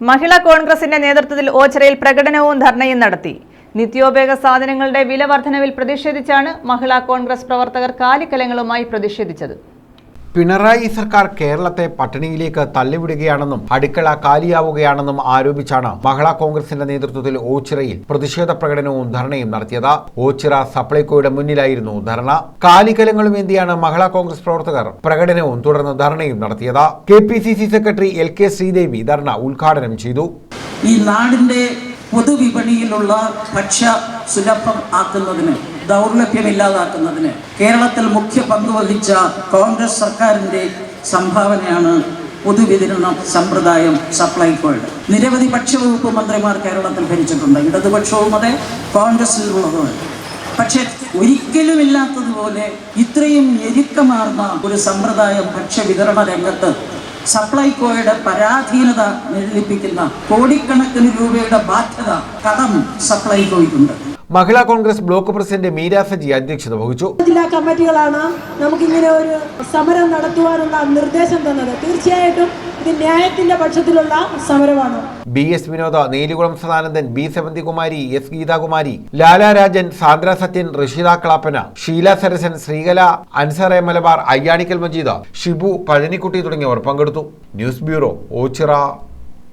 മഹിളാ കോൺഗ്രസിന്റെ നേതൃത്വത്തിൽ ഓച്ചിറയിൽ പ്രകടനവും ധർണയും നടത്തി. നിത്യോപയോഗ സാധനങ്ങളുടെ വില വർധനവിൽ പ്രതിഷേധിച്ചാണ് മഹിളാ കോൺഗ്രസ് പ്രവർത്തകർ കാലിക്കലങ്ങളുമായി പ്രതിഷേധിച്ചത്. പിണറായി സർക്കാർ കേരളത്തെ പട്ടിണിയിലേക്ക് തള്ളിവിടുകയാണെന്നും അടുക്കള കാലിയാവുകയാണെന്നും ആരോപിച്ചാണ് മഹിളാ കോൺഗ്രസിന്റെ നേതൃത്വത്തിൽ ഓച്ചിറയിൽ പ്രതിഷേധ പ്രകടനവും ധർണയും നടത്തിയത്. ഓച്ചിറ സപ്ലൈകോയുടെ മുന്നിലായിരുന്നു ധർണ. കാലികലങ്ങളും എന്തിയാണ് മഹിളാ കോൺഗ്രസ് പ്രവർത്തകർ പ്രകടനവും തുടർന്ന് ധർണയും നടത്തിയത്. K P C C secretary L K Sreedevi ധർണ ഉദ്ഘാടനം ചെയ്തു. ഈ നാടിന്റെ പൊതുവിപണിയിലുള്ള ഭക്ഷ്യ സുലഭം ആക്കുന്നതിന് ദൗർലഭ്യമില്ലാതാക്കുന്നതിന് കേരളത്തിൽ മുഖ്യ പങ്ക് വഹിച്ച കോൺഗ്രസ് സർക്കാരിന്റെ സംഭാവനയാണ് പൊതുവിതരണ സമ്പ്രദായം സപ്ലൈകോയുടെ നിരവധി ഭക്ഷ്യവകുപ്പ് മന്ത്രിമാർ കേരളത്തിൽ ഭരിച്ചിട്ടുണ്ട്. ഇടതുപക്ഷവും അതെ കോൺഗ്രസിലുള്ളതും പക്ഷെ ഒരിക്കലും ഇല്ലാത്തതുപോലെ ഇത്രയും ഞെരുക്കമാർന്ന ഒരു സമ്പ്രദായം ഭക്ഷ്യവിതരണ രംഗത്ത് സപ്ലൈകോയുടെ പരാധീനത നിഴലിപ്പിക്കുന്ന കോടിക്കണക്കിന് രൂപയുടെ ബാധ്യത കടം സപ്ലൈകോയ്ക്കുണ്ട് മഹിളാ കോൺഗ്രസ് ബ്ലോക്ക് പ്രസിഡന്റ് മീര സജി അധ്യക്ഷത വഹിച്ചു. ജില്ലാ കമ്മിറ്റികളാണ് നമുക്കിങ്ങനെ ഒരു സമരം നടത്തുവാനുള്ള നിർദ്ദേശം തന്നത്. തീർച്ചയായിട്ടും ഇത് ന്യായത്തിന്റെ പക്ഷത്തിലുള്ള സമരമാണ്. B S Vinoda Neelikulam Sadanandan B Sevanthikumari S Geethakumari Lala Rajan Sandra Sathyan Rishitha Clappana Sheela Sarasan Sreekala Ansar A Malabar Ayyanikkal Majeed Shibu Pazhanikkutty തുടങ്ങിയവർ പങ്കെടുത്തു. News bureau Oachira.